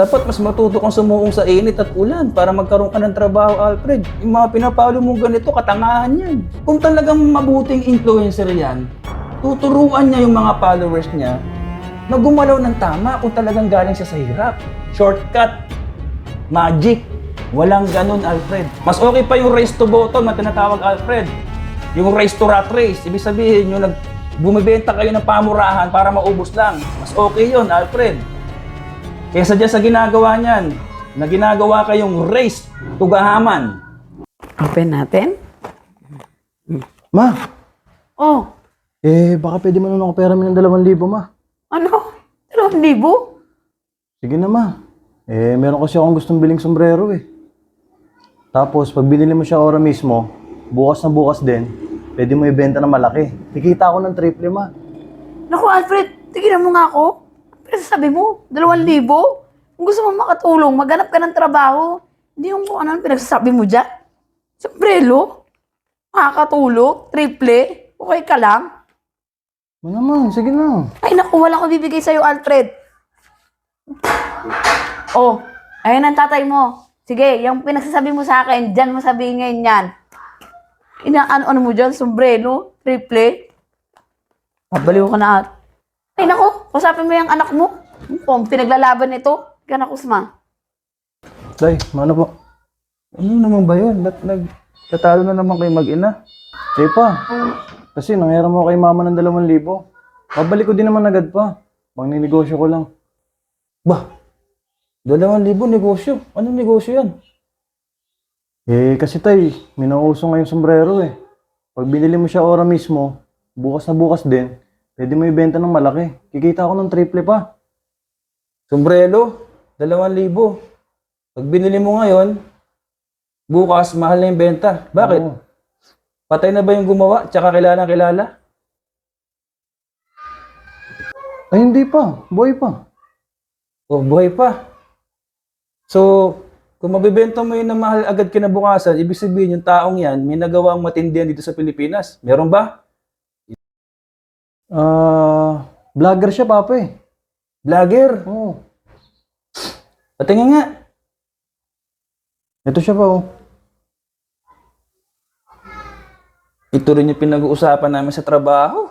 Dapat mas matuto kang sumuong sa init at ulan para magkaroon ka ng trabaho, Alfred. Yung mga pinapalo mong ganito, katangahan yan. Kung talagang mabuting influencer yan, tuturuan niya yung mga followers niya na gumalaw ng tama kung talagang galing siya sa hirap. Shortcut. Magic. Walang ganun, Alfred. Mas okay pa yung race to bottom na tinatawag, Alfred. Yung race to rat race. Ibig sabihin, yung nag bumibenta kayo ng pamurahan para maubos lang. Mas okay yon Alfred. Kesa dyan sa ginagawa niyan, na ginagawa kayong race to gahaman. Open natin. Ma, Oh, eh baka pwede mo naman ako pera ng dalawang libo, ma. ano? Dalawang libo? Sige na, ma. Eh, meron kasi akong gustong biling sombrero eh. Tapos, pag binili mo siya ora mismo, bukas na bukas din, pwede mo ibenta na malaki. Kikita ako ng triple, ma. Naku, Alfred, tigilan mo nga ako. Pero sabi mo, dalawang libo? Kung gusto mo makatulong, maghanap ka ng trabaho. Hindi yung kung ano ang pinagsasabi mo dyan. Sombrero? Makakatulong? Triple? Okay ka lang? Ma naman, sige na. Ay naku, wala ko bibigay sa'yo, Alfred. Oh, ayun ang tatay mo. Sige, yung pinagsasabi mo sa akin, dyan mo sabihin ngayon yan. Ina, ano, ano mo dyan? Sombrero? Triple? Pabaliw ka na at. Ay naku, usapin mo yung anak mo. Kung pinaglalaban nito, ka na kusma. Day, ano po? Ano naman ba yun? Ba't nagtatalo na naman kayo mag-ina? Sige pa. Kasi nangyari mo kay mama ng dalawang libo. Babalik ko din naman agad pa. Pang ninegosyo ko lang. Bah, dalawang libo negosyo. Anong negosyo yan? Eh, kasi tay, minauso ngayong sombrero eh. Pag binili mo siya ora mismo, bukas na bukas din, pwede mo ibenta ng malaki. Kikita ako ng triple pa. Sombrero, dalawang libo. Pag binili mo ngayon, bukas mahal na yung benta. Bakit? Oo. Patay na ba yung gumawa? Tsaka kilala kilala? Ay, hindi pa. Boy pa. O buhay pa. So, kung mabibenta mo yun na mahal agad kinabukasan, ibig sabihin yung taong yan, may nagawang matindihan dito sa Pilipinas. Meron ba? Ah, vlogger siya, papa eh. Vlogger. Oo. Patingin nga. Ito siya pa oh. Ito rin yung pinag-uusapan namin sa trabaho.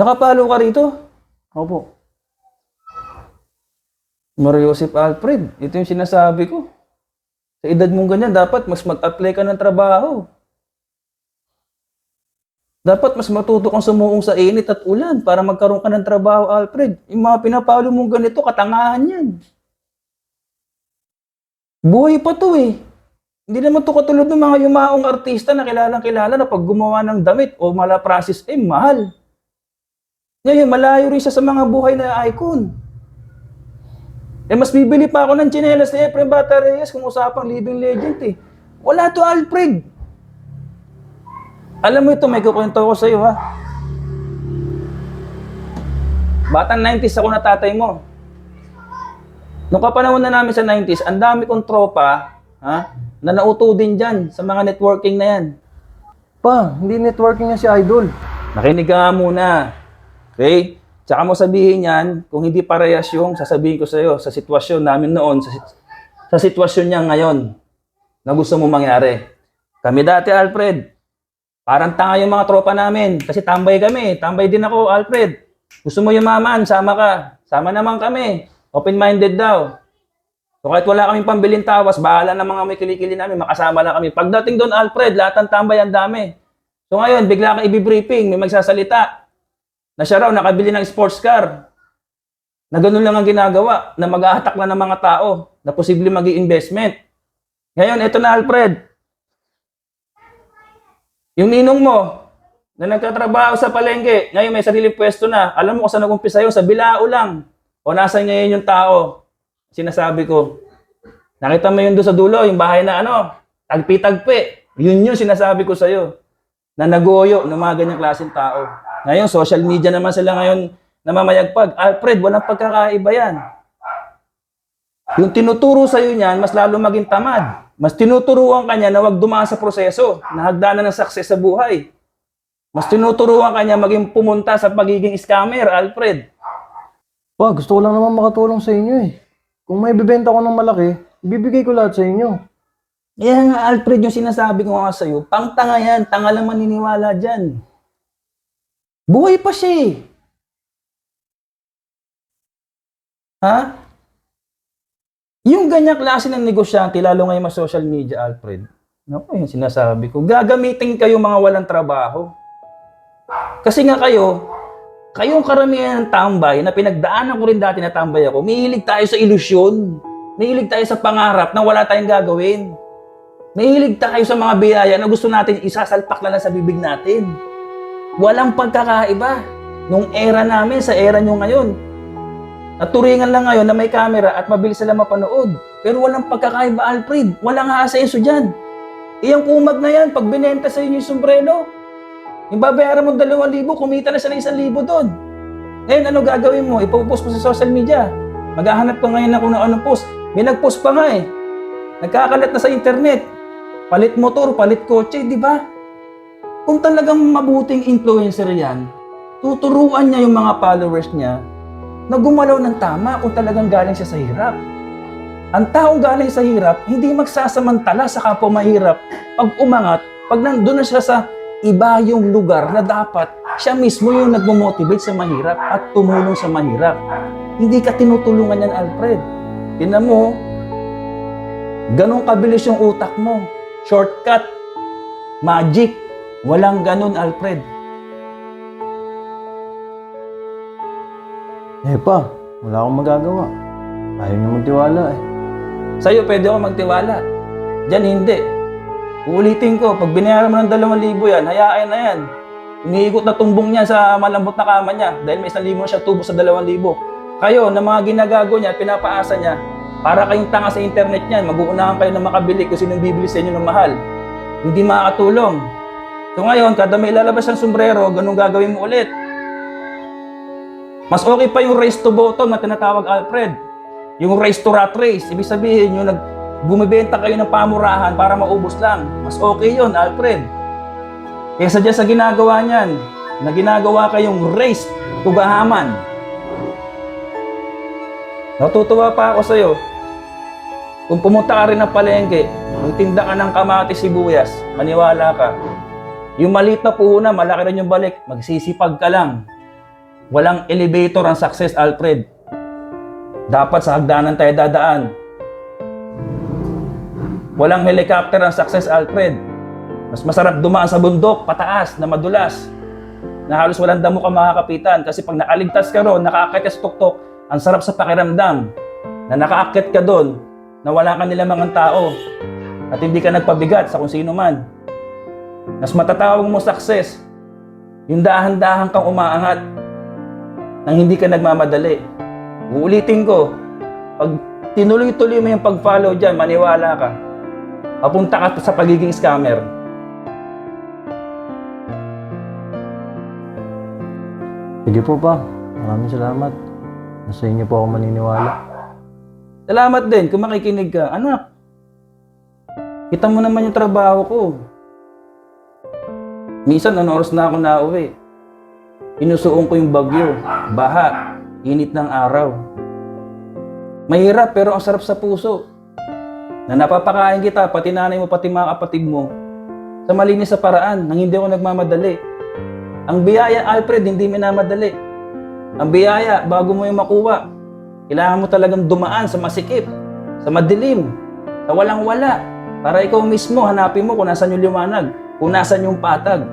Nakapalo ka rito? Opo. Mario Joseph Alfred, ito yung sinasabi ko. Sa edad mong ganyan, dapat mas mag-apply ka ng trabaho. Dapat mas matuto kang sumuong sa init at ulan para magkaroon ka ng trabaho, Alfred. Yung mga pinapalo mong ganito, katangahan yan. Buhay pa to eh. Hindi naman to katulad ng mga yumaong artista na kilalang kilala na pag gumawa ng damit o mala process, eh mahal. Ngayon, malayo rin siya sa mga buhay na icon. Eh, mas bibili pa ako ng tsinelas ni Efrem Bata Reyes kung usapang living legend eh. Wala to, Alfred. Alam mo ito, may kukwento ko sa iyo ha. Batang 90s ako na tatay mo. Nung kapanahon na namin sa 90s, ang dami kong tropa, ha, na nauto din dyan sa mga networking na yan. Pa, hindi networking niya si Idol. Nakinig ka nga muna. Okay? Tsaka mo sabihin yan, kung hindi parehas yung sasabihin ko sa iyo sa sitwasyon namin noon, sa, sa sitwasyon niya ngayon na gusto mo mangyari. Kami dati, Alfred, parang tanga yung mga tropa namin kasi tambay kami. Tambay din ako, Alfred. Gusto mo yumaman, sama ka. Sama naman kami. Open-minded daw. So kahit wala kaming pambilin tawas, bahala na mga may kilikili namin, makasama lang kami. Pagdating doon, Alfred, lahat ng tambay ang dami. So ngayon, bigla kang i-briefing, may magsasalita na siya raw nakabili ng sports car. Na ganun lang ang ginagawa, na mag-ahatak lang ng mga tao, na posible mag investment Ngayon, eto na Alfred. Yung ninong mo, na nagtatrabaho sa palengke, ngayon may sariling pwesto na, alam mo kung saan nag-umpisa yun? Sa Bilao lang. O nasan ngayon yung tao? Sinasabi ko. Nakita mo yun doon sa dulo, yung bahay na ano, tagpi-tagpi. Yun yung sinasabi ko sa'yo. Na nagoyo ng mga ganyang klaseng tao. Ngayon, social media naman sila ngayon namamayagpag. Alfred, walang pagkakaiba yan. Yung tinuturo sa'yo niyan, mas lalo maging tamad. Mas tinuturuan ka niya na huwag dumaan sa proseso, na hagdanan ng success sa buhay. Mas tinuturuan ka niya maging pumunta sa pagiging scammer, Alfred. Pa, gusto ko lang naman makatulong sa inyo eh. Kung may bibenta ko ng malaki, ibibigay ko lahat sa inyo. Kaya nga, Alfred, yung sinasabi ko nga sa'yo, pang tanga yan, tanga lang maniniwala dyan. Buhay pa siya eh. Ha? Yung ganyang klase ng negosyante, lalo ngayon mas social media, Alfred. Naku, yung sinasabi ko, gagamitin kayo mga walang trabaho. Kasi nga kayo, kayong karamihan ng tambay na pinagdaanan ko rin dati na tambay ako, mihilig tayo sa ilusyon. Mihilig tayo sa pangarap na wala tayong gagawin. Mahilig tayo sa mga biyaya na gusto natin isasalpak na lang sa bibig natin. Walang pagkakaiba. Nung era namin sa era nyo ngayon. At turingan lang ngayon na may camera at mabilis sila mapanood. Pero walang pagkakaiba, Alfred. Walang aasenso dyan. Iyang kumag na yan, pag binenta sa inyo yung sombrero, yung babayaran mo 2,000, kumita na siya ng 1,000 doon. Ngayon, ano gagawin mo? Ipopost mo sa social media. Maghahanap ko ngayon na kung anong post. May nag-post pa nga eh. Nagkakalat na sa internet. Palit motor, palit kotse, di ba? Kung talagang mabuting influencer yan, tuturuan niya yung mga followers niya na gumalaw ng tama kung talagang galing siya sa hirap. Ang taong galing sa hirap, hindi magsasamantala sa kapwa mahirap. Pag umangat, pag nandun na siya sa iba yung lugar na dapat siya mismo yung nagmo-motivate sa mahirap at tumulong sa mahirap. Hindi ka tinutulungan yan, Alfred. Tinan mo, ganun kabilis yung utak mo. Shortcut. Magic. Walang ganun, Alfred. Eh pa, wala akong magagawa. Ayaw niyo magtiwala eh. Sa'yo, pwede ako magtiwala. Diyan, hindi. Uulitin ko, pag binayaran mo ng 2,000 yan, hayaan na yan. Umiikot na tumbong niya sa malambot na kama niya dahil may 1,000 na siya tubo sa 2,000. Kayo, na mga ginagago niya, pinapaasa niya, para kayong tanga sa internet niyan, mag-uunahan kayo na makabili kung sinong bibili sa inyo ng mahal. Hindi makakatulong. So ngayon, kada may lalabas ng sombrero, ganun gagawin mo ulit. Mas okay pa yung race to bottom na tinatawag Alfred. Yung race to rat race. Ibig sabihin, yung nag bumibenta kayo ng pamurahan para maubos lang. Mas okay yon Alfred. Kesa dyan sa ginagawa niyan, na ginagawa kayong race to gahaman. Natutuwa pa ako sa'yo. Kung pumunta ka rin ng palengke, magtinda ka ng kamatis sibuyas, maniwala ka. Yung maliit na puhunan, malaki rin yung balik, magsisipag ka lang. Walang elevator ang success, Alfred. Dapat sa hagdanan tayo dadaan. Walang helicopter ang success, Alfred. Mas masarap dumaan sa bundok, pataas, na madulas. Na halos walang damo ka makakapitan. Kasi pag nakaligtas ka ron, nakakakit ka sa tuktok, ang sarap sa pakiramdam. Na nakaakit ka doon, na wala ka nila mga tao. At hindi ka nagpabigat sa kung sino man. Mas matatawag mo success, yung dahan-dahan kang umaangat, nang hindi ka nagmamadali. Uulitin ko, pag tinuloy-tuloy mo yung pag-follow dyan, maniwala ka. Papunta ka sa pagiging scammer. Sige po pa, maraming salamat. Nasa inyo po ako maniniwala. Salamat din kung makikinig ka. Anak, kita mo naman yung trabaho ko. Minsan, ano oras na ako nauwi. Inusuong ko yung bagyo, baha, init ng araw. Mahirap pero ang sarap sa puso. Na napapakain kita, pati nanay mo, pati mga kapatid mo, sa malinis sa paraan, nang hindi ako nagmamadali. Ang biyaya, Alfred, hindi minamadali. Ang biyaya, bago mo yung makuha, kailangan mo talagang dumaan sa masikip, sa madilim, sa walang-wala, para ikaw mismo hanapin mo kung nasan yung liwanag, kung nasan yung patag.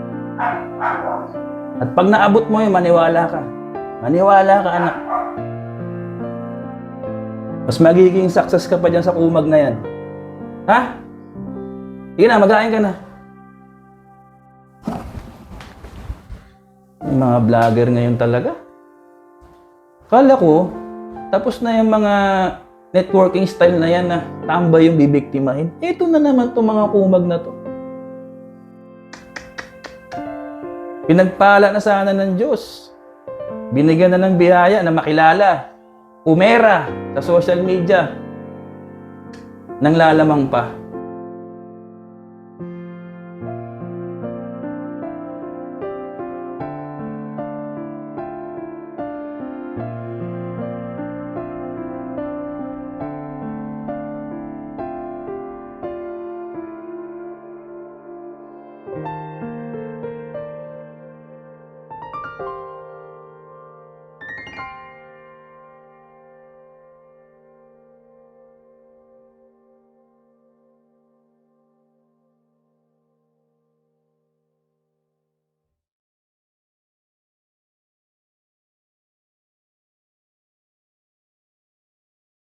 At pag naabot mo yun, maniwala ka. Maniwala ka, anak. Mas magiging success ka pa dyan sa kumag na yan. Ha? Sige na, mag-ain ka na. Yung mga vlogger ngayon talaga. Kala ko, tapos na yung mga networking style na yan na tambay yung bibiktimahin. Ito na naman itong mga kumag na to. Pinagpala na sana ng Diyos. Binigyan na ng biyaya na makilala. Umera sa social media. Nang lalamang pa.